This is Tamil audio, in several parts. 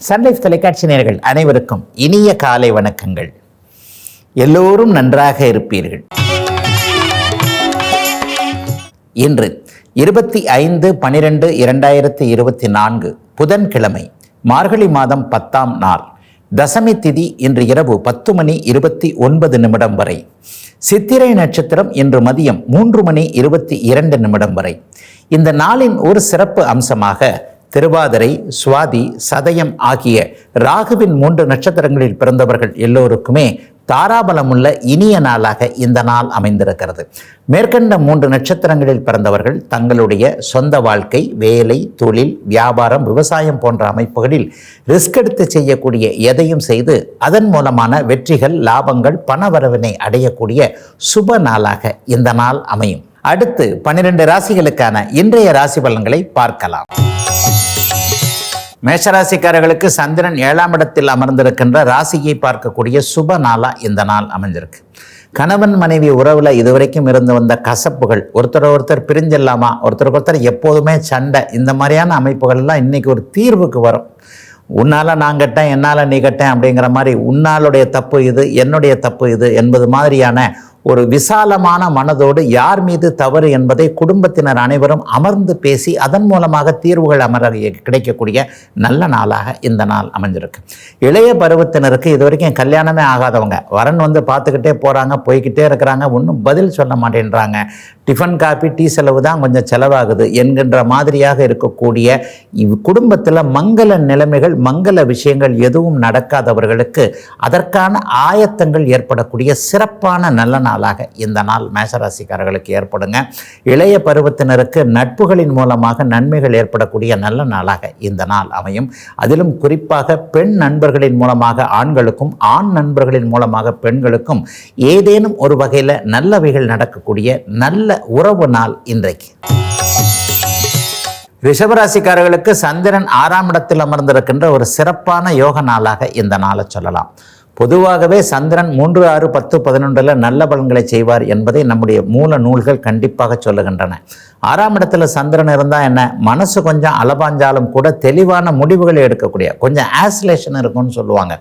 சன்லைஃப் தொலைக்காட்சி நேர்கள் அனைவருக்கும் இனிய காலை வணக்கங்கள். எல்லோரும் நன்றாக இருப்பீர்கள். இன்று இருபத்தி ஐந்து பனிரெண்டு இரண்டாயிரத்தி இருபத்தி நான்கு புதன்கிழமை மார்கழி மாதம் பத்தாம் நாள் தசமி திதி இன்று இரவு பத்து மணி இருபத்தி ஒன்பது நிமிடம் வரை சித்திரை நட்சத்திரம் இன்று மதியம் மூன்று மணி இருபத்தி இரண்டு நிமிடம் வரை. இந்த நாளின் ஒரு சிறப்பு அம்சமாக திருவாதிரை சுவாதி சதயம் ஆகிய ராகுவின் மூன்று நட்சத்திரங்களில் பிறந்தவர்கள் எல்லோருக்குமே தாராபலமுள்ள இனிய நாளாக இந்த நாள் அமைந்திருக்கிறது. மேற்கண்ட மூன்று நட்சத்திரங்களில் பிறந்தவர்கள் தங்களுடைய சொந்த வாழ்க்கை வேலை தொழில் வியாபாரம் விவசாயம் போன்ற அமைப்புகளில் ரிஸ்க் எடுத்து செய்யக்கூடிய எதையும் செய்து அதன் மூலமான வெற்றிகள் லாபங்கள் பணவரவினை அடையக்கூடிய சுப நாளாக இந்த நாள் அமையும். அடுத்து பன்னிரண்டு ராசிகளுக்கான இன்றைய ராசி பலன்களை பார்க்கலாம். மேஷராசிக்காரர்களுக்கு சந்திரன் ஏழாம் இடத்தில் அமர்ந்திருக்கின்ற ராசியை பார்க்கக்கூடிய சுப நாளா இந்த நாள் அமைஞ்சிருக்கு. கணவன் மனைவி உறவில் இதுவரைக்கும் இருந்து வந்த கசப்புகள் ஒருத்தர் ஒருத்தர் பிரிஞ்சிடலாமா? ஒருத்தருக்கு ஒருத்தர் எப்போதுமே சண்டை இந்த மாதிரியான அமைப்புகள்லாம் இன்னைக்கு ஒரு தீர்வுக்கு வரும். உன்னால் நான் கட்டேன் என்னால் நீ கட்டேன் அப்படிங்கிற மாதிரி உன்னாலுடைய தப்பு இது என்னுடைய தப்பு இது என்பது மாதிரியான ஒரு விசாலமான மனதோடு யார் மீது தவறு என்பதை குடும்பத்தினர் அனைவரும் அமர்ந்து பேசி அதன் மூலமாக தீர்வுகள் அமர கிடைக்கக்கூடிய நல்ல நாளாக இந்த நாள் அமைஞ்சிருக்கு. இளைய பருவத்தினருக்கு இது வரைக்கும் கல்யாணமே ஆகாதவங்க. வரன் வந்து பார்த்துக்கிட்டே போகிறாங்க போய்கிட்டே இருக்கிறாங்க ஒன்றும் பதில் சொல்ல மாட்டேன்றாங்க. டிஃபன் காப்பி டீ செலவு தான் கொஞ்சம் செலவாகுது என்கின்ற மாதிரியாக இருக்கக்கூடிய இவ் குடும்பத்தில் மங்கள நிலைமைகள் மங்கள விஷயங்கள் எதுவும் நடக்காதவர்களுக்கு அதற்கான ஆயத்தங்கள் ஏற்படக்கூடிய சிறப்பான நல்ல நாள் நாளாக இந்த நாள் மேசராசிக்காரர்களுக்கு ஏற்படுங்க. இளைய பருவத்தினருக்கு நட்புகளின் மூலமாக நன்மைகள் ஏற்படக்கூடிய நல்ல நாளாக இந்த நாள் அமையும். அதிலும் குறிப்பாக பெண் நண்பர்களின் மூலமாக ஆண்களுக்கும் ஆண் நண்பர்களின் மூலமாக பெண்களுக்கும் ஏதேனும் ஒரு வகையில் நல்லவைகள் நடக்கக்கூடிய நல்ல உறவு நாள் இன்றைக்கு. ரிஷபராசிக்காரர்களுக்கு சந்திரன் ஆறாம் இடத்தில் அமர்ந்திருக்கின்ற ஒரு சிறப்பான யோக நாளாக இந்த நாளை சொல்லலாம். பொதுவாகவே சந்திரன் மூன்று ஆறு பத்து பதினொன்றில் நல்ல பலன்களை செய்வார் என்பதை நம்முடைய மூல நூல்கள் கண்டிப்பாக சொல்லுகின்றன. ஆறாம் இடத்துல சந்திரன் இருந்தால் என்ன? மனசு கொஞ்சம் அலபாஞ்சாலும் கூட தெளிவான முடிவுகளை எடுக்கக்கூடிய கொஞ்சம் ஆசிலேஷன் இருக்கும்னு சொல்லுவாங்க.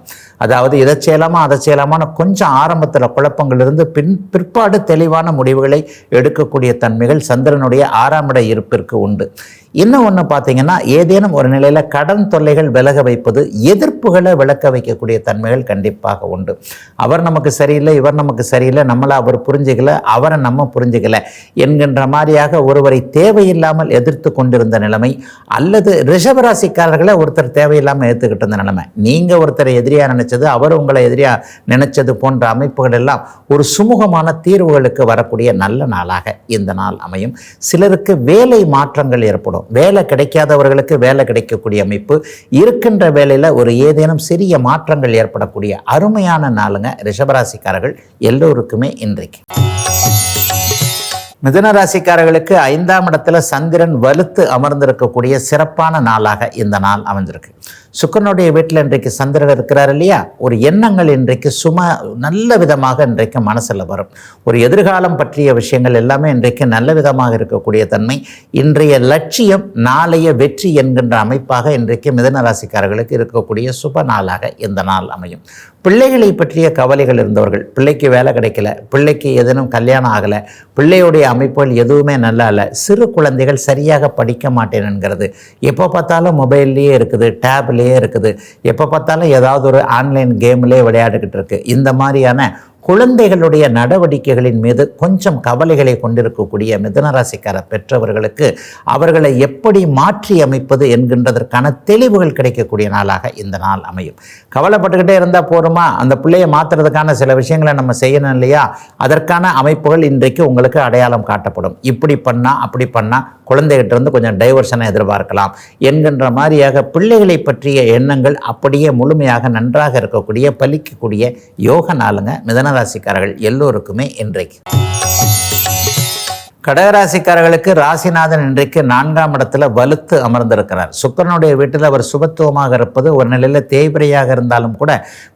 அதாவது இதை செய்யலாமா அதை செய்யலாமான்னு கொஞ்சம் ஆரம்பத்தில் குழப்பங்கள் இருந்து பின் பிற்பாடு தெளிவான முடிவுகளை எடுக்கக்கூடிய தன்மைகள் சந்திரனுடைய ஆறாம் இட இருப்பிற்கு உண்டு. இன்னும் ஒன்று பார்த்தீங்கன்னா ஏதேனும் ஒரு நிலையில் கடன் தொல்லைகள் விலக வைப்பது எதிர்ப்புகளை விளக்க வைக்கக்கூடிய தன்மைகள் கண்டிப்பாக உண்டு. அவர் நமக்கு சரியில்லை இவர் நமக்கு சரியில்லை நம்மளை அவர் புரிஞ்சுக்கல அவரை நம்ம புரிஞ்சுக்கல என்கின்ற மாதிரியாக ஒருவரை தேவையில்லாமல் எதிர்த்து கொண்டிருந்த நிலைமை அல்லது ரிஷபராசிக்காரர்களை ஒருத்தர் தேவையில்லாமல் ஏற்றுக்கிட்டு இருந்த நிலைமை. நீங்கள் ஒருத்தரை எதிரியாக நினச்சது அவர் உங்களை எதிரியாக நினைச்சது போன்ற அமைப்புகள் எல்லாம் ஒரு சுமூகமான தீர்வுகளுக்கு வரக்கூடிய நல்ல நாளாக இந்த நாள் அமையும். சிலருக்கு வேலை மாற்றங்கள் ஏற்படும். வேலை கிடைக்காதவர்களுக்கு வேலை கிடைக்கக்கூடிய அமைப்பு இருக்கின்ற வேலையில் ஒரு ஏதேனும் சிறிய மாற்றங்கள் ஏற்படக்கூடிய அருமையான நாளுங்க ரிஷபராசிக்காரர்கள் எல்லோருக்குமே இன்றைக்கு. மிதுன ராசிக்காரர்களுக்கு ஐந்தாம் இடத்துல சந்திரன் வலுத்து அமர்ந்திருக்கக்கூடிய சிறப்பான நாளாக இந்த நாள் அமைஞ்சிருக்கு. சுக்கரனுடைய வீட்டில் இன்றைக்கு சந்திரன் இருக்கிறார் இல்லையா? ஒரு எண்ணங்கள் இன்றைக்கு சும நல்ல விதமாக இன்றைக்கு மனசில் வரும். ஒரு எதிர்காலம் பற்றிய விஷயங்கள் எல்லாமே இன்றைக்கு நல்ல விதமாக இருக்கக்கூடிய தன்மை. இன்றைய லட்சியம் நாளைய வெற்றி என்கின்ற அமைப்பாக இன்றைக்கு மிதன ராசிக்காரர்களுக்கு இருக்கக்கூடிய சுப நாளாக இந்த நாள் அமையும். பிள்ளைகளை பற்றிய கவலைகள் இருந்தவர்கள் பிள்ளைக்கு வேலை கிடைக்கல பிள்ளைக்கு எதனும் கல்யாணம் ஆகலை பிள்ளையுடைய அமைப்புகள் எதுவுமே நல்லா இல்லை சிறு குழந்தைகள் சரியாக படிக்க மாட்டேன் என்கிறது எப்போ பார்த்தாலும் மொபைல்லையே இருக்குது டேப்லேயே இருக்குது. எப்போ பார்த்தாலும் ஏதாவது ஒரு ஆன்லைன் கேம்லேயே விளையாடிக்கிட்டு இருக்குது இந்த மாதிரியான குழந்தைகளுடைய நடவடிக்கைகளின் மீது கொஞ்சம் கவலைகளை கொண்டிருக்கக்கூடிய மிதனராசிக்கார பெற்றவர்களுக்கு அவர்களை எப்படி மாற்றி அமைப்பது என்கின்றதற்கான தெளிவுகள் கிடைக்கக்கூடிய நாளாக இந்த நாள் அமையும். கவலைப்பட்டுக்கிட்டே இருந்தால் போருமா அந்த பிள்ளையை மாற்றுறதுக்கான சில விஷயங்களை நம்ம செய்யணும் இல்லையா? அதற்கான அமைப்புகள் இன்றைக்கு உங்களுக்கு அடையாளம் காட்டப்படும். இப்படி பண்ணால் அப்படி பண்ணால் குழந்தைகிட்ட இருந்து கொஞ்சம் டைவர்ஷனை எதிர்பார்க்கலாம். என்கின்ற மாதிரியாக பிள்ளைகளை பற்றிய எண்ணங்கள் அப்படியே முழுமையாக நன்றாக இருக்கக்கூடிய பலிக்கக்கூடிய யோக நாளுங்க மிதனராசிக்காரர்கள் எல்லோருக்குமே இன்றைக்கு. கடகராசிக்காரர்களுக்கு ராசிநாதன் இன்றைக்கு நான்காம் இடத்துல வலுத்து அமர்ந்திருக்கிறார். சுக்கரனுடைய வீட்டில் அவர் சுபத்துவமாக இருப்பது ஒரு நிலையில் தேய்பிரையாக இருந்தாலும் கூட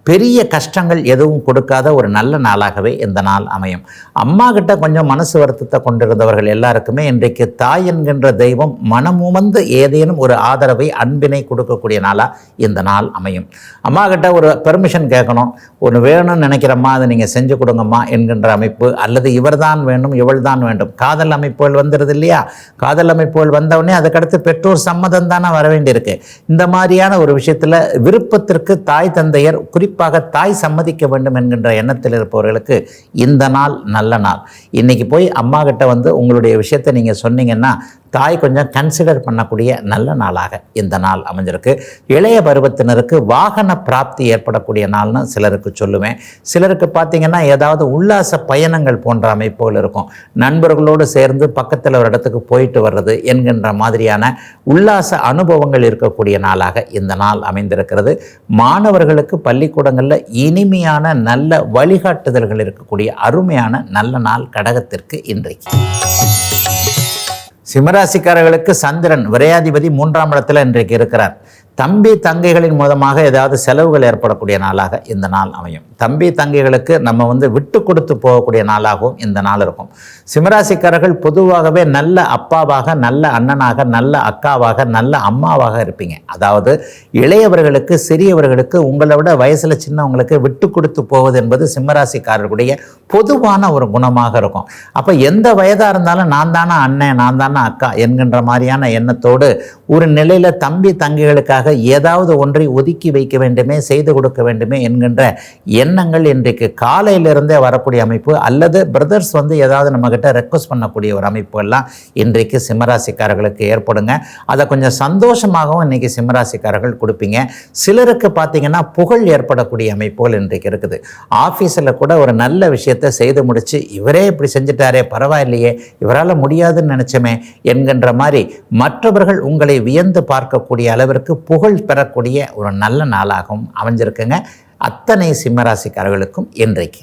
பெரிய கஷ்டங்கள் எதுவும் கொடுக்காத ஒரு நல்ல நாளாகவே இந்த நாள் அமையும். அம்மா கிட்ட கொஞ்சம் மனசு வருத்தத்தை கொண்டிருந்தவர்கள் எல்லாருக்குமே இன்றைக்கு தாய் என்கின்ற தெய்வம் மனமுமந்து ஏதேனும் ஒரு ஆதரவை அன்பினை கொடுக்கக்கூடிய நாளாக இந்த நாள் அமையும். அம்மா கிட்ட ஒரு பெர்மிஷன் கேட்கணும். ஒன்று வேணும்னு நினைக்கிறம்மா அதை நீங்கள் செஞ்சு கொடுங்கம்மா என்கின்ற அமைப்பு அல்லது இவர்தான் வேண்டும் இவள் தான் வேண்டும். காதல் அமைப்புகள் வந்துடுது இல்லையா? காதல் அமைப்புகள் வந்தவுடனே அதுக்கடுத்து பெற்றோர் சம்மதம் தானே வர வேண்டியிருக்கு. இந்த மாதிரியான ஒரு விஷயத்தில் விருப்பத்திற்கு தாய் தந்தையர் குறிப்பாக தாய் சம்மதிக்க வேண்டும் என்கின்ற எண்ணத்தில் இருப்பவர்களுக்கு இந்த நாள் நல்ல நாள். இன்னைக்கு போய் அம்மா கிட்ட வந்து உங்களுடைய விஷயத்தை நீங்கள் சொன்னீங்கன்னா தாய் கொஞ்சம் கன்சிடர் பண்ணக்கூடிய நல்ல நாளாக இந்த நாள் அமைஞ்சிருக்கு. இளைய பருவத்தினருக்கு வாகன பிராப்தி ஏற்படக்கூடிய நாள்னு சிலருக்கு சொல்லுவேன். சிலருக்கு பார்த்தீங்கன்னா ஏதாவது உல்லாச பயணங்கள் போன்ற அமைப்புகள் இருக்கும். நண்பர்களோடு சேர்ந்து பக்கத்தில் ஒரு இடத்துக்கு போயிட்டு வர்றது என்கின்ற மாதிரியான உல்லாச அனுபவங்கள் இருக்கக்கூடிய நாளாக இந்த நாள் அமைந்திருக்கிறது. மாணவர்களுக்கு பள்ளிக்கூடங்களில் இனிமையான நல்ல வழிகாட்டுதல்கள் இருக்கக்கூடிய அருமையான நல்ல நாள் கடகத்திற்கு இன்றைக்கு. சிம்மராசிக்காரர்களுக்கு சந்திரன் விரையாதிபதி மூன்றாம் இடத்துல இன்றைக்கு இருக்கிறார். தம்பி தங்கைகளின் மூலமாக ஏதாவது செலவுகள் ஏற்படக்கூடிய நாளாக இந்த நாள் அமையும். தம்பி தங்கைகளுக்கு நம்ம வந்து விட்டு கொடுத்து போகக்கூடிய நாளாகவும் இந்த நாள் இருக்கும். சிம்மராசிக்காரர்கள் பொதுவாகவே நல்ல அப்பாவாக நல்ல அண்ணனாக நல்ல அக்காவாக நல்ல அம்மாவாக இருப்பீங்க. அதாவது இளையவர்களுக்கு சிறியவர்களுக்கு உங்களை விட வயசில் சின்னவங்களுக்கு விட்டு கொடுத்து போவது என்பது சிம்மராசிக்காரர்களுடைய பொதுவான ஒரு குணமாக இருக்கும். அப்போ எந்த வயதாக இருந்தாலும் நான் தானே அண்ணன் நான் தானே அக்கா என்கின்ற மாதிரியான எண்ணத்தோடு ஒரு நிலையில் தம்பி தங்கைகளுக்காக ஏதாவது ஒன்றை ஒதுக்கி வைக்க வேண்டுமே செய்து கொடுக்க வேண்டுமே என்கின்ற எண்ணங்கள் இன்றைக்கு காலையிலிருந்தே வரக்கூடிய அமைப்பு அல்லது பிரதர்ஸ் வந்து ஏதாவது நம்மக்கிட்ட ரெக்வஸ்ட் பண்ணக்கூடிய ஒரு அமைப்பு எல்லாம் இன்றைக்கு சிம்மராசிக்காரர்களுக்கு ஏற்படுங்க. அதை கொஞ்சம் சந்தோஷமாகவும் இன்றைக்கி சிம்மராசிக்காரர்கள் கொடுப்பீங்க. சிலருக்கு பார்த்தீங்கன்னா புகழ் ஏற்படக்கூடிய அமைப்புகள் இன்றைக்கு இருக்குது. ஆஃபீஸில் கூட ஒரு நல்ல விஷயத்தை செய்து முடித்து இவரே இப்படி செஞ்சுட்டாரே பரவாயில்லையே இவரால் முடியாதுன்னு நினச்சோமே என்கின்ற மாதிரி மற்றவர்கள் உங்களை வியந்து பார்க்கக்கூடிய அளவிற்கு புகழ் பெறக்கூடிய ஒரு நல்ல நாளாகவும் அமைஞ்சிருக்குங்க. அத்தனை சிம்மராசிக்காரர்களுக்கும் இன்றைக்கு.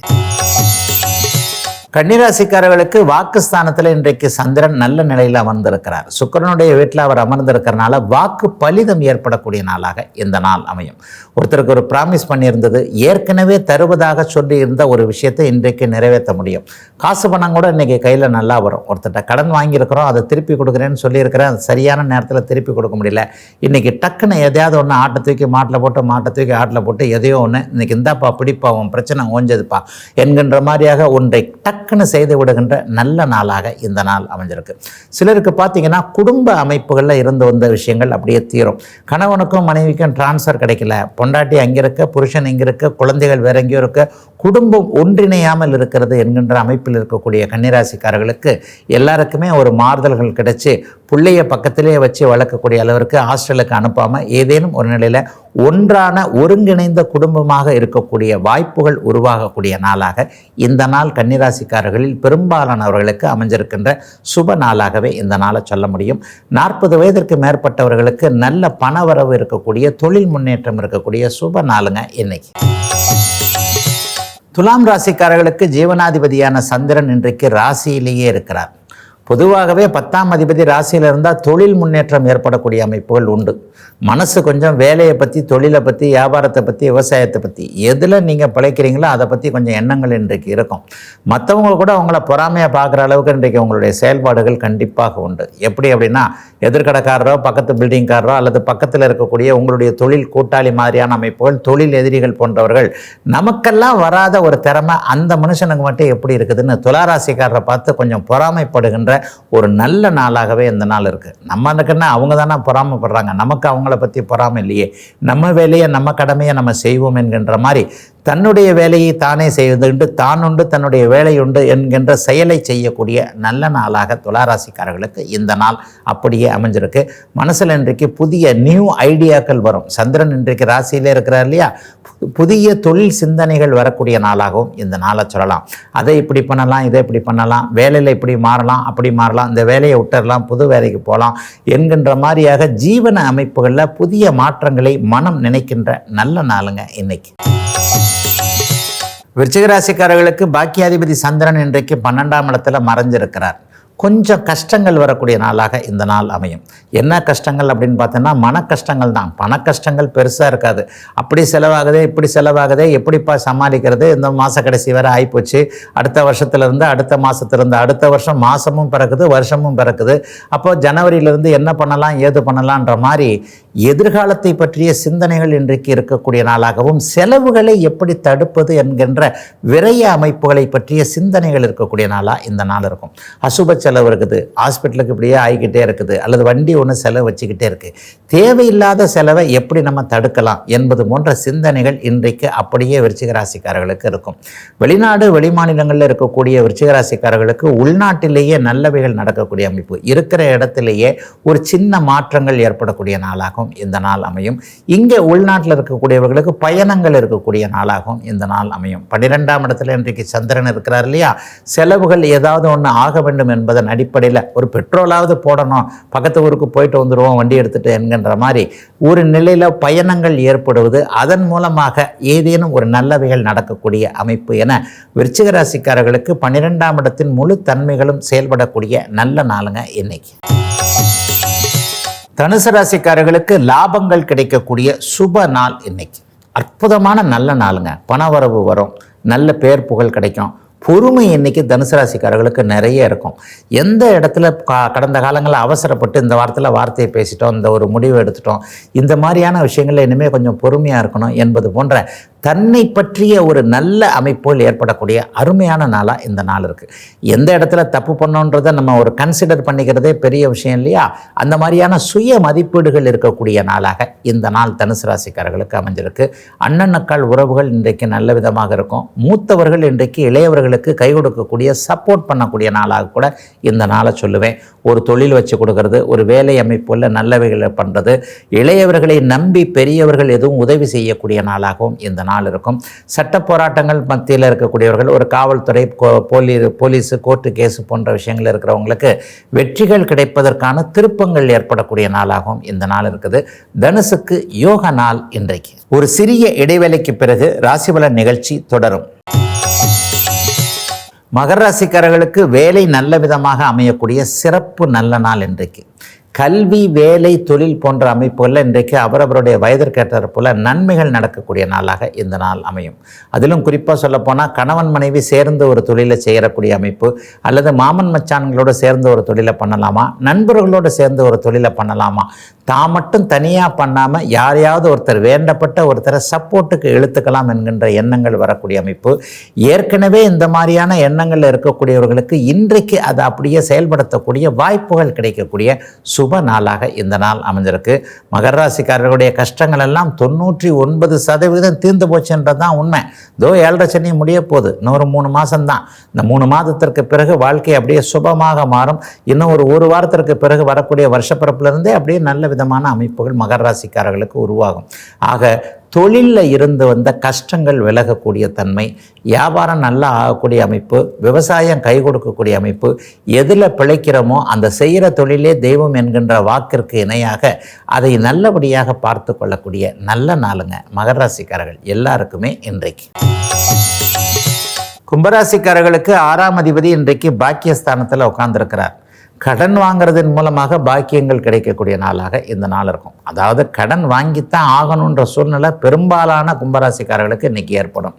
கன்னிராசிக்காரர்களுக்கு வாக்குஸ்தானத்தில் இன்றைக்கு சந்திரன் நல்ல நிலையில் அமர்ந்திருக்கிறார். சுக்கரனுடைய வீட்டில் அவர் அமர்ந்திருக்கிறனால வாக்கு பலிதம் ஏற்படக்கூடிய நாளாக இந்த நாள் அமையும். ஒருத்தருக்கு ஒரு ப்ராமிஸ் பண்ணியிருந்தது ஏற்கனவே தருவதாக சொல்லி இருந்த ஒரு விஷயத்தை இன்றைக்கு நிறைவேற்ற முடியும். காசு பணம் கூட இன்றைக்கி கையில் நல்லா வரும். ஒருத்தர்கிட்ட கடன் வாங்கியிருக்கிறோம் அதை திருப்பி கொடுக்குறேன்னு சொல்லியிருக்கிறேன் அது சரியான நேரத்தில் திருப்பி கொடுக்க முடியல. இன்றைக்கி டக்குன்னு எதையாவது ஒன்று ஆட்டை தூக்கி மாட்டில் போட்டு மாட்டை தூக்கி ஆட்டில் போட்டு எதையோ ஒன்று இன்றைக்கி இந்தாப்பா பிடிப்பா உன் பிரச்சனை ஓஞ்சதுப்பா என்கின்ற மாதிரியாக ஒன்றை டக் டக்குன்னு செய்து விடுகின்ற நல்ல நாளாக இந்த நாள் அமைஞ்சிருக்கு. சிலருக்கு பார்த்தீங்கன்னா குடும்ப அமைப்புகளில் இருந்து வந்த விஷயங்கள் அப்படியே தீரும். கணவனுக்கும் மனைவிக்கும் டிரான்ஸ்ஃபர் கிடைக்கல. பொண்டாட்டி அங்கே இருக்க புருஷன் இங்கே இருக்க குழந்தைகள் வேற எங்கேயோ இருக்க. குடும்பம் ஒன்றிணையாமல் இருக்கிறது என்கின்ற அமைப்பில் இருக்கக்கூடிய கன்னிராசிக்காரர்களுக்கு எல்லாருக்குமே ஒரு மாறுதல்கள் கிடைச்சி பிள்ளைய பக்கத்திலே வச்சு வளர்க்கக்கூடிய அளவிற்கு ஹாஸ்டலுக்கு அனுப்பாமல் ஏதேனும் ஒரு நிலையில் ஒன்றான ஒருங்கிணைந்த குடும்பமாக இருக்கக்கூடிய வாய்ப்புகள் உருவாகக்கூடிய நாளாக இந்த நாள் கன்னிராசிக்காரர்களில் பெரும்பாலானவர்களுக்கு அமைஞ்சிருக்கின்ற சுப நாளாகவே இந்த நாளை சொல்ல முடியும். நாற்பது வயதிற்கு மேற்பட்டவர்களுக்கு நல்ல பணவரவு இருக்கக்கூடிய தொழில் முன்னேற்றம் இருக்கக்கூடிய சுப நாளுங்க இன்னைக்கு. துலாம் ராசிக்காரர்களுக்கு ஜீவனாதிபதியான சந்திரன் இன்றைக்கு ராசியிலேயே இருக்கிறார். பொதுவாகவே பத்தாம் அதிபதி ராசியில் இருந்தால் தொழில் முன்னேற்றம் ஏற்படக்கூடிய அமைப்புகள் உண்டு. மனசு கொஞ்சம் வேலையை பற்றி தொழிலை பற்றி வியாபாரத்தை பற்றி விவசாயத்தை பற்றி எதில் நீங்கள் பிழைக்கிறீங்களோ அதை பற்றி கொஞ்சம் எண்ணங்கள் இன்றைக்கு இருக்கும். மற்றவங்க கூட அவங்கள பொறாமையாக பார்க்குற அளவுக்கு இன்றைக்கு உங்களுடைய செயல்பாடுகள் கண்டிப்பாக உண்டு. எப்படி அப்படின்னா எதிர்கடைக்காரரோ பக்கத்து பில்டிங்காரரோ அல்லது பக்கத்தில் இருக்கக்கூடிய உங்களுடைய தொழில் கூட்டாளி மாதிரியான அமைப்புகள் தொழில் எதிரிகள் போன்றவர்கள் நமக்கெல்லாம் வராத ஒரு திறமை அந்த மனுஷனுக்கு மட்டும் எப்படி இருக்குதுன்னு துளாராசிக்காரரை பார்த்து கொஞ்சம் பொறாமைப்படுகின்ற ஒரு நல்ல நாளாகவே இந்த நாள் இருக்குது நம்மளுக்குன்னா அவங்க தானே பொறாமைப்படுறாங்க. நமக்கு அவங்கள பற்றி பொறாமை இல்லையே. நம்ம வேலையை நம்ம கடமையை நம்ம செய்வோம் என்கின்ற மாதிரி தன்னுடைய வேலையை தானே செய்வதுண்டு தான் உண்டு தன்னுடைய வேலை உண்டு என்கின்ற செயலை செய்யக்கூடிய நல்ல நாளாக துளாராசிக்காரர்களுக்கு இந்த நாள் அப்படியே அமைஞ்சிருக்கு. மனசில் இன்றைக்கு புதிய நியூ ஐடியாக்கள் வரும். சந்திரன் இன்றைக்கு ராசியிலே இருக்கிறார் இல்லையா? புதிய தொழில் சிந்தனைகள் வரக்கூடிய நாளாகவும் இந்த நாளை சொல்லலாம். அதை இப்படி பண்ணலாம் இதை இப்படி பண்ணலாம் வேலையில் இப்படி மாறலாம் அப்படி மாறலாம் இந்த வேலையை விட்டுறலாம் புது வேலைக்கு போகலாம் என்கின்ற மாதிரியாக ஜீவன அமைப்புகளில் புதிய மாற்றங்களை மனம் நினைக்கின்ற நல்ல நாளுங்க இன்னைக்கு. விருச்சிகராசிக்காரர்களுக்கு பாக்கியாதிபதி சந்திரன் இன்றைக்கு பன்னெண்டாம் இடத்துல மறைஞ்சிருக்கிறார். கொஞ்சம் கஷ்டங்கள் வரக்கூடிய நாளாக இந்த நாள் அமையும். என்ன கஷ்டங்கள் அப்படின்னு பார்த்தோன்னா மன கஷ்டங்கள் தான். பண கஷ்டங்கள் பெருசாக இருக்காது. அப்படி செலவாகுதே இப்படி செலவாகுதே எப்படிப்பா சமாளிக்கிறது? இந்த மாத கடைசி வரை ஆகிப்போச்சு அடுத்த வருஷத்துலேருந்து அடுத்த மாதத்துலேருந்து அடுத்த வருஷம் மாதமும் பிறக்குது வருஷமும் பிறக்குது. அப்போ ஜனவரியிலேருந்து என்ன பண்ணலாம் ஏது பண்ணலான்ற மாதிரி எதிர்காலத்தை பற்றிய சிந்தனைகள் இன்றைக்கு இருக்கக்கூடிய நாளாகவும் செலவுகளை எப்படி தடுப்பது என்கின்ற விரைய அமைப்புகளை பற்றிய சிந்தனைகள் இருக்கக்கூடிய நாளாக இந்த நாள் இருக்கும். அசுப செலவு இருக்குது. ஹாஸ்பிட்டலுக்கு இப்படியே ஆகிக்கிட்டே இருக்குது. அல்லது வண்டி ஒன்று செலவு வச்சுக்கிட்டே இருக்குது தேவையில்லாத செலவை எப்படி நம்ம தடுக்கலாம் என்பது போன்ற சிந்தனைகள் இன்றைக்கு அப்படியே விருச்சிகராசிக்காரர்களுக்கு இருக்கும். வெளிநாடு வெளிமாநிலங்களில் இருக்கக்கூடிய விருச்சிகராசிக்காரர்களுக்கு உள்நாட்டிலேயே நல்லவைகள் நடக்கக்கூடிய அமைப்பு. இருக்கிற இடத்திலேயே ஒரு சின்ன மாற்றங்கள் ஏற்படக்கூடிய நாளாகும் இந்த நாள் அமையும். இங்கே உள்நாட்டில் இருக்கக்கூடியவர்களுக்கு பயணங்கள் இருக்கக்கூடிய நாளாகவும் இந்த நாள் அமையும். பன்னிரெண்டாம் இடத்துல இன்றைக்கு சந்திரன் இருக்கிறார் இல்லையா? செலவுகள் ஏதாவது ஒன்று ஆக வேண்டும் என்பதன் அடிப்படையில் ஒரு பெட்ரோலாவது போடணும். பக்கத்து ஊருக்கு போயிட்டு வந்துடுவோம் வண்டி எடுத்துகிட்டு என்கின்ற மாதிரி ஒரு நிலையில் பயணங்கள் ஏற்படுவது அதன் மூலமாக ஏதேனும் ஒரு நல்லவைகள் நடக்கக்கூடிய அமைப்பு என விருச்சிக ராசிக்காரர்களுக்கு பன்னிரெண்டாம் இடத்தின் முழு தன்மைகளும் செயல்படக்கூடிய நல்ல நாளுங்க இன்னைக்கு. தனுசு ராசிக்காரர்களுக்கு லாபங்கள் கிடைக்கக்கூடிய சுப நாள் இன்னைக்கு. அற்புதமான நல்ல நாளுங்க. பணவரவு வரும். நல்ல பேர் புகழ் கிடைக்கும். பொறுமை இன்னைக்கு தனுசு ராசிக்காரர்களுக்கு நிறைய இருக்கும். எந்த இடத்துல கா- கடந்த காலங்களில் அவசரப்பட்டு இந்த வாரத்தில் வார்த்தையை பேசிட்டோம் இந்த ஒரு முடிவு எடுத்துட்டோம் இந்த மாதிரியான விஷயங்களில் இனிமேல் கொஞ்சம் பொறுமையாக இருக்கணும் என்பது போன்ற தன்னை பற்றிய ஒரு நல்ல அமைப்புகள் ஏற்படக்கூடிய அருமையான நாளாக இந்த நாள் இருக்குது எந்த இடத்துல தப்பு பண்ணோன்றதை நம்ம ஒரு கன்சிடர் பண்ணிக்கிறதே பெரிய விஷயம் இல்லையா? அந்த மாதிரியான சுய மதிப்பீடுகள் இருக்கக்கூடிய நாளாக இந்த நாள் தனுசு ராசிக்காரர்களுக்கு அமைஞ்சிருக்கு. அண்ணனுக்கால் உறவுகள் இன்றைக்கு நல்ல விதமாக இருக்கும். மூத்தவர்கள் இன்றைக்கு இளையவர்களுக்கு கை கொடுக்கக்கூடிய சப்போர்ட் பண்ணக்கூடிய நாளாக கூட இந்த நாளை சொல்லுவேன். ஒரு தொழில் வச்சு கொடுக்கறது ஒரு வேலை அமைப்புள்ள நல்லவைகளை பண்ணுறது இளையவர்களை நம்பி பெரியவர்கள் எதுவும் உதவி செய்யக்கூடிய நாளாகவும் இந்த நாள் இருக்கும். சட்ட போராட்டங்கள் மத்தியில் இருக்கக்கூடியவர்கள் ஒரு காவல்துறை போலி போலீ போலீஸு கோர்ட்டு கேஸு போன்ற விஷயங்கள் இருக்கிறவங்களுக்கு வெற்றிகள் கிடைப்பதற்கான திருப்பங்கள் ஏற்படக்கூடிய நாளாகவும் இந்த நாள் இருக்குது. தனுசுக்கு யோக நாள் இன்றைக்கு. ஒரு சிறிய இடைவேளைக்கு பிறகு ராசிபலன் நிகழ்ச்சி தொடரும். மகர ராசிக்காரர்களுக்கு வேலை நல்ல விதமாக அமையக்கூடிய சிறப்பு நல்ல நாள் இன்றைக்கு. கல்வி வேலை தொழில் போன்ற அமைப்புகளில் இன்றைக்கு அவரவருடைய வயதிற்கேற்ற போல நன்மைகள் நடக்கக்கூடிய நாளாக இந்த நாள் அமையும். அதிலும் குறிப்பாக சொல்லப்போனால் கணவன் மனைவி சேர்ந்து ஒரு தொழிலை செய்யக்கூடிய அமைப்பு அல்லது மாமன் மச்சான்களோடு சேர்ந்து ஒரு தொழிலை பண்ணலாமா நண்பர்களோடு சேர்ந்து ஒரு தொழிலை பண்ணலாமா தான் மட்டும் தனியாக பண்ணாமல் யாரையாவது ஒருத்தர் வேண்டப்பட்ட ஒருத்தரை சப்போர்ட்டுக்கு இழுத்துக்கலாம் என்கின்ற எண்ணங்கள் வரக்கூடிய அமைப்பு. ஏற்கனவே இந்த மாதிரியான எண்ணங்கள் இருக்கக்கூடியவர்களுக்கு இன்றைக்கு அதை அப்படியே செயல்படுத்தக்கூடிய வாய்ப்புகள் கிடைக்கக்கூடிய சுப நாளாக இந்த நாள் அமைஞ்சிருக்கு. மகர ராசிக்காரர்களுடைய கஷ்டங்கள் எல்லாம் தொண்ணூற்றி ஒன்பது சதவீதம் தீர்ந்து போச்சுன்றது தான் உண்மை. தோ ஏழரை சனி முடிய போகுது. இன்னொரு மூணு மாதம்தான் இந்த மூணு மாதத்திற்கு பிறகு வாழ்க்கை அப்படியே சுபமாக மாறும். இன்னும் ஒரு ஒரு வாரத்திற்கு பிறகு வரக்கூடிய வருஷப்பிறப்புலேருந்தே அப்படியே நல்ல விதமான அமைப்புகள் மகர ராசிக்காரர்களுக்கு உருவாகும். ஆக தொழிலில் இருந்து வந்த கஷ்டங்கள் விலகக்கூடிய தன்மை வியாபாரம் நல்லா ஆகக்கூடிய அமைப்பு விவசாயம் கை கொடுக்கக்கூடிய அமைப்பு எதில் பிழைக்கிறோமோ அந்த செய்கிற தொழிலே தெய்வம் என்கின்ற வாக்கிற்கு இணையாக அதை நல்லபடியாக பார்த்து கொள்ளக்கூடிய நல்ல நாளுங்க. மகர ராசிக்காரர்கள் எல்லாருக்குமே இன்றைக்கு. கும்பராசிக்காரர்களுக்கு ஆறாம் அதிபதி இன்றைக்கு பாக்கியஸ்தானத்தில் உட்கார்ந்திருக்கிறார். கடன் வாங்குறதன் மூலமாக பாக்கியங்கள் கிடைக்கக்கூடிய நாளாக இந்த நாள் இருக்கும். அதாவது கடன் வாங்கித்தான் ஆகணுன்ற சூழ்நிலை பெரும்பாலான கும்பராசிக்காரர்களுக்கு இன்னைக்கு ஏற்படும்.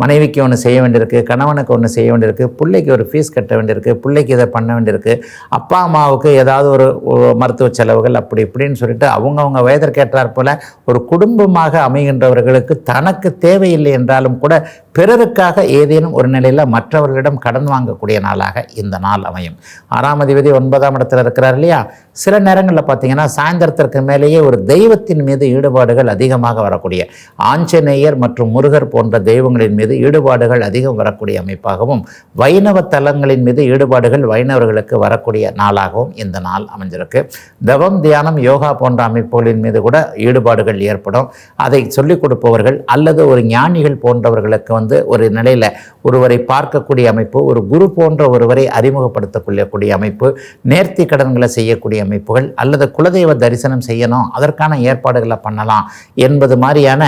மனைவிக்கு ஒன்று செய்ய வேண்டியிருக்கு கணவனுக்கு ஒன்று செய்ய வேண்டியிருக்கு பிள்ளைக்கு ஒரு ஃபீஸ் கட்ட வேண்டியிருக்கு பிள்ளைக்கு இதை பண்ண வேண்டியிருக்கு அப்பா அம்மாவுக்கு ஏதாவது ஒரு மருத்துவ செலவுகள் அப்படி இப்படின்னு சொல்லிட்டு அவங்கவுங்க வயதிற்கேற்றாற் போல ஒரு குடும்பமாக அமைகின்றவர்களுக்கு தனக்கு தேவையில்லை என்றாலும் கூட பிறருக்காக ஏதேனும் ஒரு நிலையில் மற்றவர்களிடம் கடன் வாங்கக்கூடிய நாளாக இந்த நாள் அமையும். ஆறாம் அதிபதி ஒன்பதாம் இடத்துல இருக்கிறார் இல்லையா? சில நேரங்களில் பார்த்தீங்கன்னா சாயந்தரத்திற்கு மேலேயே ஒரு தெய்வத்தின் மீது ஈடுபாடுகள் அதிகமாக வரக்கூடிய ஆஞ்சநேயர் மற்றும் முருகர் போன்ற தெய்வங்களின் மீது ஈடுபாடுகள் அதிகம் வரக்கூடிய அமைப்பாகவும் வைணவ தலங்களின் மீது ஈடுபாடுகள் வைணவர்களுக்கு வரக்கூடிய நாளாகவும் இந்த நாள் அமைஞ்சிருக்கு. தவம் தியானம் யோகா போன்ற அமைப்புகளின் மீது கூட ஈடுபாடுகள் ஏற்படும். அதை சொல்லிக் கொடுப்பவர்கள் அல்லது ஒரு ஞானிகள் போன்றவர்களுக்கு வந்து ஒரு நிலையில் ஒருவரை பார்க்கக்கூடிய அமைப்பு ஒரு குரு போன்ற ஒருவரை அறிமுகப்படுத்தக்கூடிய அமைப்பு நேர்த்தி கடன்களை செய்யக்கூடிய அமைப்புகள் அல்லது குலதெய்வ தரிசனம் செய்யணும் அதற்கான ஏற்பாடுகளை பண்ணலாம் என்பது மாதிரியான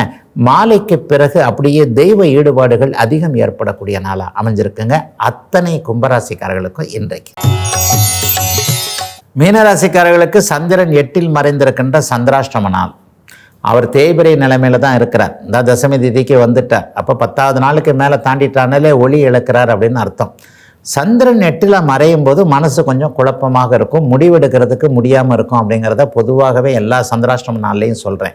மாலைக்கு பிறகு அப்படியே தெய்வ ஈடுபாடுகள் அதிகம் ஏற்படக்கூடிய நாளாக அமைஞ்சிருக்குங்க. அத்தனை கும்பராசிக்காரர்களுக்கும் இன்றைக்கு. மீனராசிக்காரர்களுக்கு சந்திரன் எட்டில் மறைந்திருக்கின்ற சந்திராஷ்டம நாள். அவர் தேய்பிரை நிலைமையில தான் இருக்கிறார். இந்த தசமி திதிக்கு வந்துட்டார். அப்போ பத்தாவது நாளுக்கு மேலே தாண்டிட்டானாலே ஒளி இழக்கிறார் அப்படின்னு அர்த்தம். சந்திரன் எட்டில் மறையும் போது மனசு கொஞ்சம் குழப்பமாக இருக்கும். முடிவெடுக்கிறதுக்கு முடியாமல் இருக்கும் அப்படிங்கிறத பொதுவாகவே எல்லா சந்திராஷ்டம நாள்லையும் சொல்கிறேன்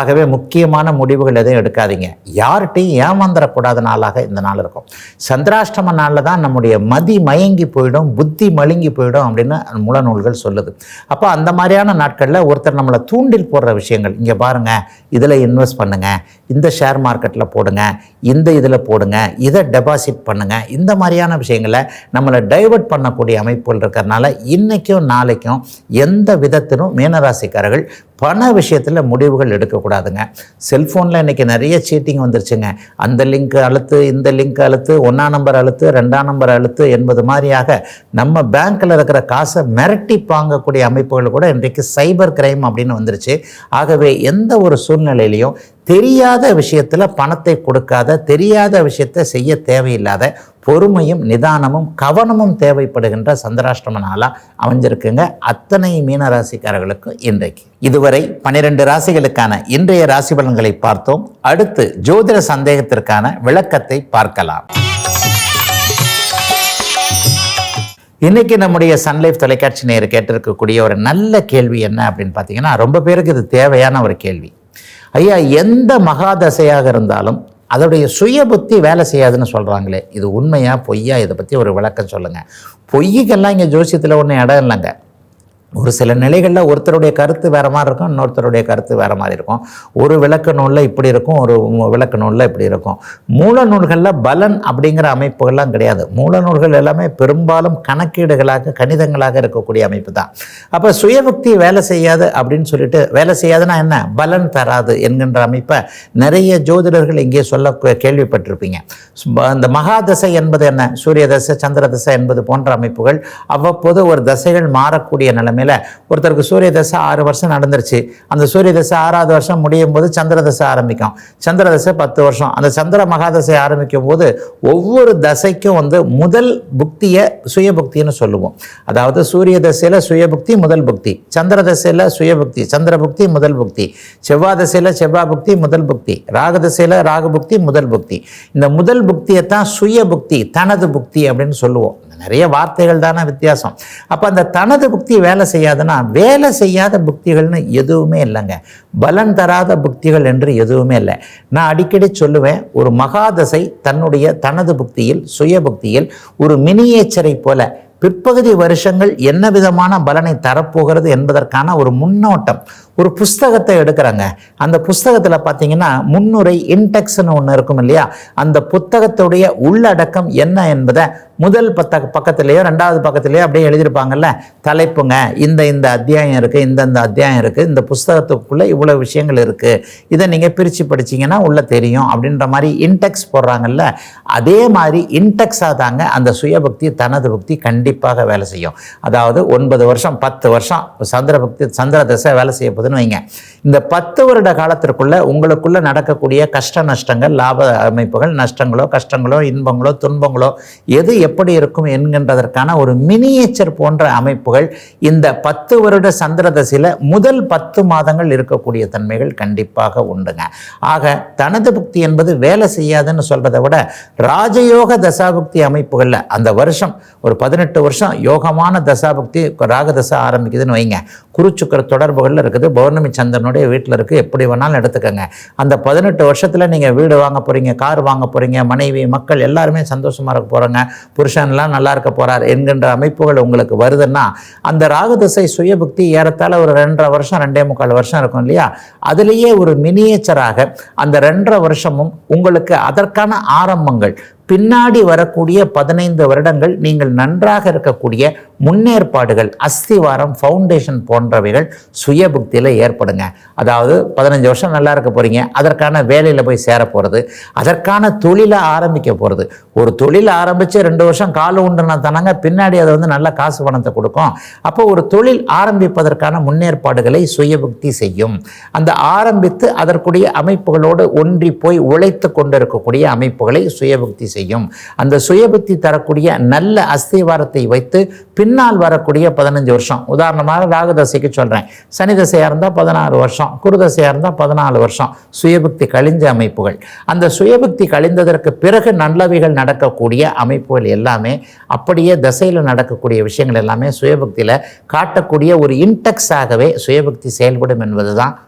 ஆகவே முக்கியமான முடிவுகள் எதையும் எடுக்காதீங்க. யார்கிட்டையும் ஏமாந்துடக்கூடாத நாளாக இந்த நாள் இருக்கும். சந்திராஷ்டம நாளில் தான் நம்முடைய மதி மயங்கி போயிடும் புத்தி மழுங்கி போயிடும் அப்படின்னு முழ நூல்கள் சொல்லுது. அப்போ அந்த மாதிரியான நாட்களில் ஒருத்தர் நம்மளை தூண்டில் போடுற விஷயங்கள் இங்கே பாருங்கள் இதில் இன்வெஸ்ட் பண்ணுங்கள் இந்த ஷேர் மார்க்கெட்டில் போடுங்க இந்த இதில் போடுங்க இதை டெபாசிட் பண்ணுங்கள் இந்த மாதிரியான விஷயங்களை நம்மளை டைவர்ட் பண்ணக்கூடிய அமைப்புகள் இருக்கிறதுனால இன்றைக்கும் நாளைக்கும் எந்த விதத்திலும் மீனராசிக்காரர்கள் பண விஷயத்தில் முடிவுகள் எடுக்கக்கூடாதுங்க. செல்ஃபோனில் இன்றைக்கி நிறைய சீட்டிங் வந்துருச்சுங்க. அந்த லிங்க் அழுத்து இந்த லிங்க் அழுத்து ஒன்றாம் நம்பர் அழுத்து ரெண்டாம் நம்பர் அழுத்து என்பது மாதிரியாக நம்ம பேங்க்கில் இருக்கிற காசை மிரட்டி வாங்கக்கூடிய அமைப்புகள் கூட இன்றைக்கு சைபர் கிரைம் அப்படின்னு வந்துருச்சு. ஆகவே எந்த ஒரு சூழ்நிலையிலையும் தெரியாத விஷயத்தில் பணத்தை கொடுக்காத தெரியாத விஷயத்தை செய்ய தேவையில்லாத பொறுமையும் நிதானமும் கவனமும் தேவைப்படுகின்ற சந்திராஷ்டம நாளாக அமைஞ்சிருக்குங்க. அத்தனை மீனராசிக்காரர்களுக்கும் இன்றைக்கு. இதுவரை பனிரெண்டு ராசிகளுக்கான இன்றைய ராசி பலன்களை பார்த்தோம். அடுத்து ஜோதிட சந்தேகத்திற்கான விளக்கத்தை பார்க்கலாம். இன்னைக்கு நம்முடைய சன்லைஃப் தொலைக்காட்சி நேர் கேட்டிருக்கக்கூடிய ஒரு நல்ல கேள்வி என்ன அப்படின்னு பார்த்தீங்கன்னா ரொம்ப பேருக்கு இது தேவையான ஒரு கேள்வி. ஐயா எந்த மகாதசையாக இருந்தாலும் அதோடைய சுய புத்தி வேலை செய்யாதுன்னு சொல்கிறாங்களே இது உண்மையா பொய்யா? இதை பற்றி ஒரு விளக்கம் சொல்லுங்கள் பொய்யுக்கெல்லாம் இங்கே ஜோசியத்தில் ஒன்றும் இடம் இல்லைங்க. ஒரு சில நிலைகளில் ஒருத்தருடைய கருத்து வேறு மாதிரி இருக்கும் இன்னொருத்தருடைய கருத்து வேறு மாதிரி இருக்கும். ஒரு விளக்க நூலில் இப்படி இருக்கும் ஒரு விளக்க நூலில் இப்படி இருக்கும். மூல நூல்களில் பலன் அப்படிங்கிற அமைப்புகள்லாம் கிடையாது. மூல நூல்கள் எல்லாமே பெரும்பாலும் கணக்கீடுகளாக கணிதங்களாக இருக்கக்கூடிய அமைப்பு தான். அப்போ சுயபக்தி வேலை செய்யாது அப்படின்னு சொல்லிட்டு வேலை செய்யாதுன்னா என்ன? பலன் தராது என்கின்ற அமைப்பை நிறைய ஜோதிடர்கள் இங்கே சொல்ல கேள்விப்பட்டிருப்பீங்க. அந்த மகாதசை என்பது என்ன? சூரிய தசை சந்திர தசை என்பது போன்ற அமைப்புகள் அவ்வப்போது ஒரு தசைகள் மாறக்கூடிய நிலைமை மேலே ஒருத்தருக்கு சூரிய தசை ஆறு வருஷம் நடந்துருச்சு. அந்த சூரிய தசை ஆறாவது வருஷம் முடியும் போது சந்திர தசை ஆரம்பிக்கும். சந்திர தசை பத்து வருஷம். அந்த சந்திர மகாதசை ஆரம்பிக்கும் போது ஒவ்வொரு தசைக்கும் வந்து முதல் புக்தியை சுயபுக்தின்னு சொல்லுவோம். அதாவது சூரிய தசையில் சுயபுக்தி முதல் புக்தி. சந்திர தசையில் சுயபுக்தி சந்திர புக்தி முதல் புக்தி. செவ்வாய் தசையில் செவ்வாய் புக்தி முதல் புக்தி. ராக தசையில் ராக புக்தி முதல் புக்தி. இந்த முதல் புக்தியை தான் சுய புக்தி தனது புக்தி அப்படின்னு சொல்லுவோம். நிறைய வார்த்தைகள் தானே வித்தியாசம். அப்போ அந்த தனது புக்தி வேலை செய்யாதுன்னா வேலை செய்யாத புக்திகள்னு எதுவுமே இல்லைங்க. பலன் தராத புக்திகள் என்று எதுவுமே இல்லை. நான் அடிக்கடி சொல்லுவேன் ஒரு மகாதசை தன்னுடைய தனது புக்தியில் சுய புக்தியில் ஒரு மினியேச்சரை போல பிற்பகுதி வருஷங்கள் என்ன விதமான பலனை தரப்போகிறது என்பதற்கான ஒரு முன்னோட்டம் ஒரு புஸ்தகத்தை எடுக்கிறாங்க. அந்த புஸ்தகத்தில் பார்த்தீங்கன்னா முன்னுரை இன்டெக்ஸ்னு ஒன்று இருக்கும் இல்லையா? அந்த புத்தகத்துடைய உள்ளடக்கம் என்ன என்பதை முதல் பத்த பக்கத்துலேயோ ரெண்டாவது பக்கத்துலேயோ அப்படியே எழுதியிருப்பாங்கல்ல தலைப்புங்க. இந்த இந்த அத்தியாயம் இருக்குது இந்தந்த அத்தியாயம் இருக்குது இந்த புஸ்தகத்துக்குள்ளே இவ்வளோ விஷயங்கள் இருக்குது இதை நீங்கள் பிரித்து படிச்சிங்கன்னா உள்ளே தெரியும் அப்படின்ற மாதிரி இன்டெக்ஸ் போடுறாங்கல்ல அதே மாதிரி இன்டெக்ஸாக தாங்க அந்த சுயபக்தி தனது பக்தி கண்டிப்பாக வேலை செய்யும். அதாவது ஒன்பது வருஷம் பத்து வருஷம் சந்திர பக்தி சந்திர தசை வேலை செய்ய போதுன்னு வைங்க. இந்த பத்து வருட காலத்திற்குள்ளே உங்களுக்குள்ளே நடக்கக்கூடிய கஷ்ட நஷ்டங்கள் லாப அமைப்புகள் நஷ்டங்களோ கஷ்டங்களோ இன்பங்களோ துன்பங்களோ எது எப்படி இருக்கும் என்கின்றதற்கான ஒரு மினியேச்சர் போன்ற அமைப்புகள் இந்த பத்து வருட சந்திர தசையில் முதல் பத்து மாதங்கள் இருக்கக்கூடிய தன்மைகள் கண்டிப்பாக உண்டுங்க. ஆக தனது புக்தி என்பது வேலை செய்யாதுன்னு சொல்றதை விட ராஜயோக தசாபுக்தி அமைப்புகளில் அந்த வருஷம் ஒரு பதினெட்டு வருஷம் யோகமான தசாபுக்தி ராகதசா ஆரம்பிக்குதுன்னு வைங்க. குருச்சுக்கர தொடர்புகளில் இருக்குது. பௌர்ணமி சந்திரனுடைய வீட்டில் இருக்குது எப்படி வேணாலும் எடுத்துக்கோங்க. அந்த பதினெட்டு வருஷத்தில் நீங்கள் வீடு வாங்க போகிறீங்க கார் வாங்க போகிறீங்க மனைவி மக்கள் எல்லாருமே சந்தோஷமாக இருக்க போகிறாங்க புருஷன்லாம் நல்லா இருக்க போகிறார் என்கின்ற அமைப்புகள் உங்களுக்கு வருதுன்னா அந்த ராகுதசை சுயபக்தி ஏறத்தாழ ஒரு ரெண்டரை வருஷம் ரெண்டே முக்கால் வருஷம் இருக்கும் இல்லையா? அதுலேயே ஒரு மினியேச்சராக அந்த ரெண்டரை வருஷமும் உங்களுக்கு அதற்கான ஆரம்பங்கள் பின்னாடி வரக்கூடிய பதினைந்து வருடங்கள் நீங்கள் நன்றாக இருக்கக்கூடிய முன்னேற்பாடுகள் அஸ்திவாரம் ஃபவுண்டேஷன் போன்றவைகள் சுய புக்தியில் ஏற்படுங்க. அதாவது பதினஞ்சு வருஷம் நல்லா இருக்க போகிறீங்க அதற்கான வேலையில் போய் சேர போகிறது அதற்கான தொழிலை ஆரம்பிக்க போகிறது ஒரு தொழில் ஆரம்பித்து ரெண்டு வருஷம் காலம் உண்டுனா தானாங்க பின்னாடி அதை வந்து நல்ல காசு பணத்தை கொடுக்கும். அப்போ ஒரு தொழில் ஆரம்பிப்பதற்கான முன்னேற்பாடுகளை சுயபுக்தி செய்யும். அந்த ஆரம்பித்து அதற்குரிய அமைப்புகளோடு ஒன்றி போய் உழைத்து கொண்டிருக்கக்கூடிய அமைப்புகளை சுயபுக்தி செய்யும். செய்யும். அந்த சுயபக்தி தரக்கூடிய நல்ல அஸ்திவாரத்தை வைத்து பின்னால் வரக்கூடிய பதினஞ்சு வருஷம். உதாரணமாக ராகுதசைக்கு சொல்கிறேன் சனி தசையாக இருந்தால் பதினாறு வருஷம். குருதசையாக இருந்தால் பதினாலு வருஷம். சுயபக்தி கழிஞ்ச அமைப்புகள். அந்த சுயபக்தி கழிந்ததற்கு பிறகு நல்லவைகள் நடக்கக்கூடிய அமைப்புகள் எல்லாமே அப்படியே தசையில் நடக்கக்கூடிய விஷயங்கள் எல்லாமே சுயபக்தியில் காட்டக்கூடிய ஒரு இன்டெக்ஸாகவே சுயபக்தி செயல்படும் என்பதுதான்